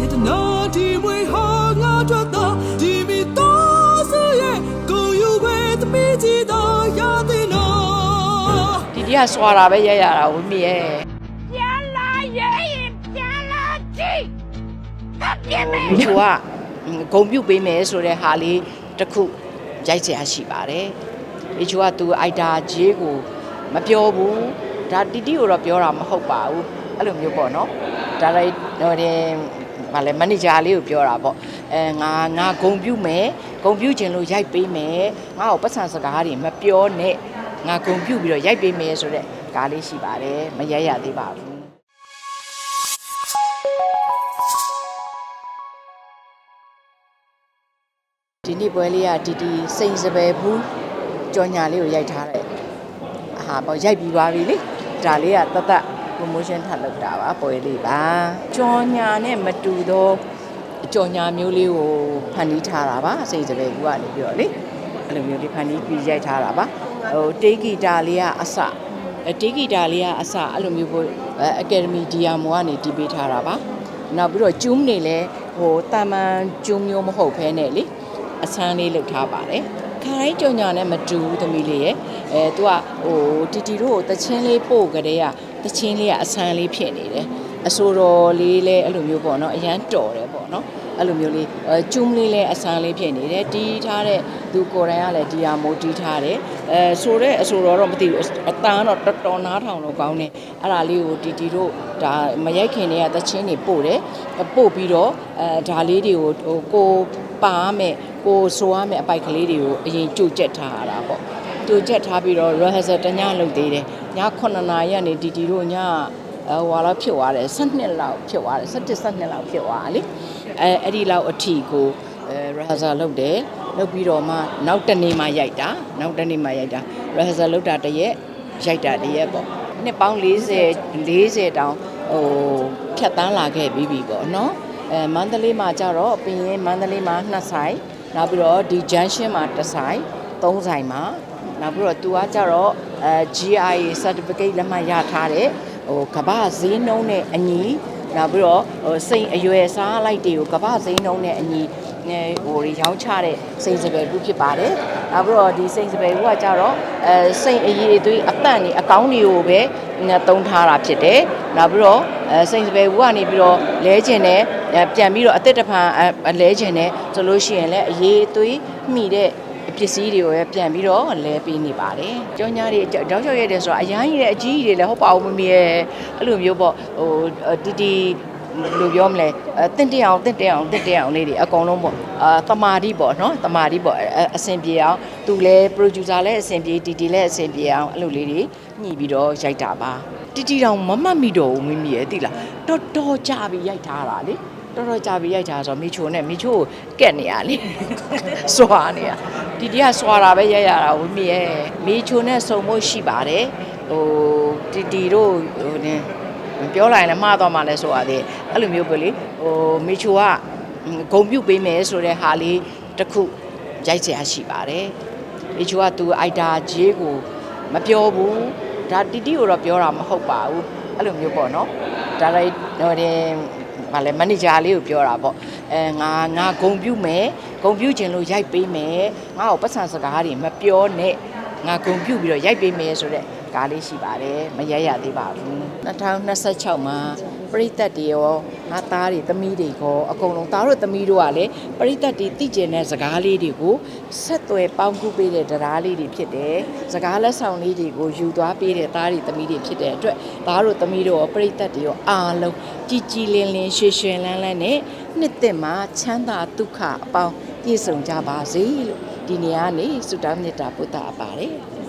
ရတနာဒီမွေဟာငါတို့တော့ဒီမီတော့စရဲ့ကိုယူပဲတမီးကြည့်တော့ရတဲ့နော်ဒီဒီကစွာတာပဲရရတာဝင်းမီရဲ့ပြန်လာရဲ့ပြန်လာကြည့်ကပြင်းမေသူကဂုံပြုတ်ပေးမယ်ဆိုတဲ့ဟာလေးတစ်ခုရိုက်ချင်ရှိပါတယ်။ဒီချိုကသူအိုက်တာဂျေးကိုမပြောဘူး။ဒါတီတီကိုတော့ပြောတာမဟုတ်ပါဘူး။အဲ့လိုမျိုးပေါ့နော်။ဒါလိုက်ဟိုတင် ဗာလဲမန်နေဂျာလေးကိုပြောတာပေါ့အဲငါငါဂုံပြုတ်မယ်ဂုံပြုတ်ခြင်းလို့ရိုက်ပေးမယ်ငါ့ကိုပတ်စံစကားတွေမပြောနဲ့ငါဂုံပြုတ်ပြီးတော့ရိုက်ပေးမယ်ဆိုတဲ့ကားလေးရှိပါတယ်မရိုက်ရသေးပါဘူးဒီနေ့ပွဲလေးကတီတီစိန်စပယ်ဘူးကြော်ညာလေးကိုရိုက်ထားတယ်။အာပေါ့ရိုက်ပြီးသွားပြီလေ။ဒါလေးကတသက် promotion ထပ်လုပ်တာပါပွဲလေးပါ။ကြော်ညာနဲ့မတူသောကြော်ညာမျိုးလေးကိုဖန်တီးထားတာပါစိန်စပယ်ဘူးကနေပြီးတော့လေ။အဲ့လိုမျိုးလေးဖန်တီးပြီးရိုက်ထားတာပါ။ဟိုတေးဂီတာလေးကအစအဲတေးဂီတာလေးကအစအဲ့လိုမျိုးပေါ့အကယ်ဒမီဒီယာမိုကနေတီးပေးထားတာပါ။နောက်ပြီးတော့ကျူးနေလဲဟိုတာမန်ကျူးမျိုးမဟုတ်ဖဲနဲ့လေ။အဆန်းလေးလုပ်ထားပါတယ် ခါတိုင်းကြော်ညာနဲ့မတူဘူးသမီးလေးရဲ့အဲသူကဟိုတီတီတို့ကိုတချင်းလေးပို့ကြတဲ့ကတချင်းလေးကအဆန်းလေးဖြစ်နေတယ်အဆိုတော်လေးလည်းအဲ့လိုမျိုးပေါ့နော်အရန်တော်တယ်ပေါ့နော်အဲ့လိုမျိုးလေးအဲကျူးလေးလည်းအဆန်းလေးဖြစ်နေတယ်တီးထားတဲ့သူကိုယ်တိုင်ကလည်းဒီဟာမိုးတီးထားတယ်အဲဆိုတဲ့အဆိုတော်တော့မသိဘူးအတန်းတော့တော်တော်နားထောင်တော့ကောင်းတယ်အဲ့ဒါလေးကိုတီတီတို့ဒါမရိုက်ခင်တည်းကတချင်းတွေပို့တယ်ပို့ပြီးတော့အဲဒါလေးတွေကိုဟိုကို ပါမယ်ကိုဆိုရမယ်အပိုက်ကလေးတွေကိုအရင်ကြိုကြက်ထားရတာပေါ့ကြိုကြက်ထားပြီးတော့ rehearsal တညလုပ်သေးတယ်ည9နာရီကနေတီတီတို့ညအဲဟိုဟာလောက်ဖြစ်သွားတယ်12လောက်ဖြစ်သွားတယ်17 12လောက်ဖြစ်သွားတာလေအဲအဲ့ဒီလောက်အထီကိုအဲ rehearsal လုပ်တယ်လုပ်ပြီးတော့မှနောက်တနေ့မှရိုက်တာနောက်တနေ့မှရိုက်တာ rehearsal လုပ်တာတရက်ရိုက်တာတရက်ပေါ့နှစ်ပေါင်း40 40တောင်ဟိုဖြတ်တန်းလာခဲ့ပြီးပြီပေါ့နော် အဲမန္တလေးမှာကြတော့ပင်ရင်မန္တလေးမှာနှစ်ဆိုင်နောက်ပြီးတော့ဒီ junction မှာတစ်ဆိုင်သုံးဆိုင်မှာနောက်ပြီးတော့သူကကြတော့အဲ GIA certificate လက်မှတ်ရထားတဲ့ဟိုကမ္ဘာဈေးနှုန်းနဲ့အညီနောက်ပြီးတော့ဟိုစိန်အရွယ်စားလိုက်တွေကိုကမ္ဘာဈေးနှုန်းနဲ့အညီအဲဟိုရောင်းချတဲ့စိန်စပယ်ဘူးဖြစ်ပါတယ်။နောက်ပြီးတော့ဒီစိန်စပယ်ဘူးကကြတော့အဲစိန်အရေးအသွေးအတန့်နေအကောင်းတွေကိုပဲသုံးထားတာဖြစ်တယ်။နောက်ပြီးတော့အဲစိန်စပယ်ဘူးကနေပြီးတော့လဲကျင်တဲ့ ပြန်ပြီးတော့အသက်တဖန်လဲကျင်တဲ့ဆိုလို့ရှိရင်လည်းအရေးအသွေးမှီတဲ့ပစ္စည်းတွေကိုလည်းပြန်ပြီးတော့လဲပေးနေပါတယ်။ကြောညာတွေတောက်ချောက်ရတယ်ဆိုတော့အရန်ကြီးတဲ့အကြီးကြီးတွေလည်းဟုတ်ပါဘူးမမီရဲ့အဲ့လိုမျိုးပေါ့ဟိုတီတီဘယ်လိုပြောမလဲအဲတင့်တအောင်တင့်တအောင်တင့်တအောင်လေးတွေအကုန်လုံးပေါ့အာတမာတိပေါ့နော်တမာတိပေါ့အဲအဆင်ပြေအောင်သူလည်း producer လည်းအဆင်ပြေတီတီလည်းအဆင်ပြေအောင်အဲ့လိုလေးတွေညှိပြီးတော့ရိုက်တာပါတီတီတောင်မမှတ်မိတော့ဘူးမိမိရဲ့သိလားတော်တော်ကြာပြီးရိုက်ထားတာလေ တော်တော်ကြာပြီးရိုက်တာဆိုမိချိုနဲ့မိချိုကက်နေရလေစွာနေရဒီဒီကစွာတာပဲရိုက်ရတာဝမီရဲ့မိချိုနဲ့စုံဖို့ရှိပါတယ်ဟိုတီတီတို့ဟိုနင်းပြောလိုက်လည်းမှားတော့မှလည်းဆိုရသေးအဲ့လိုမျိုးပဲလေဟိုမိချိုကဂုံပြုတ်ပေးမယ်ဆိုတဲ့ဟာလေးတစ်ခုရိုက်ချင်ရရှိပါတယ်မိချိုကသူအိုက်တာဂျေးကိုမပြောဘူးဒါတီတီကိုတော့ပြောတာမဟုတ်ပါဘူးအဲ့လိုမျိုးပေါ့နော်ဒါလိုက်ဟိုတင် ဗာလဲမန်နေဂျာလေးကိုပြောတာပေါ့အဲငါငါဂုံပြုတ်မယ်ဂုံပြုတ်ခြင်းလို့ရိုက်ပေးမယ်ငါ့ကိုပတ်စံစကားတွေမပြောနဲ့ငါဂုံပြုတ်ပြီးတော့ရိုက်ပေးမယ်ဆိုတဲ့ ကားလေးရှိပါတယ်မရိုက်ရသေးပါဘူး2026မှာပရိသတ်တွေရောငါသားတွေသမီးတွေရောအကုန်လုံးသားတို့သမီးတို့ကလည်းပရိသတ်တွေသိကျင်တဲ့စကားလေးတွေကိုဆက်သွယ်ပေါင်းကူးပေးတဲ့တရားလေးတွေဖြစ်တယ်စကားလက်ဆောင်လေးတွေကိုယူသွားပေးတဲ့သားတွေသမီးတွေဖြစ်တဲ့အတွက်သားတို့သမီးတို့ရောပရိသတ်တွေရောအားလုံးကြည်ကြည်လင်လင်ရွှေရွှင်လန်းလန်းနဲ့နှစ်သက်မှာချမ်းသာဒုက္ခအပေါင်းပြည့်စုံကြပါစေလို့ဒီနေရာကနေဆုတောင်းမေတ္တာပို့တာပါတယ်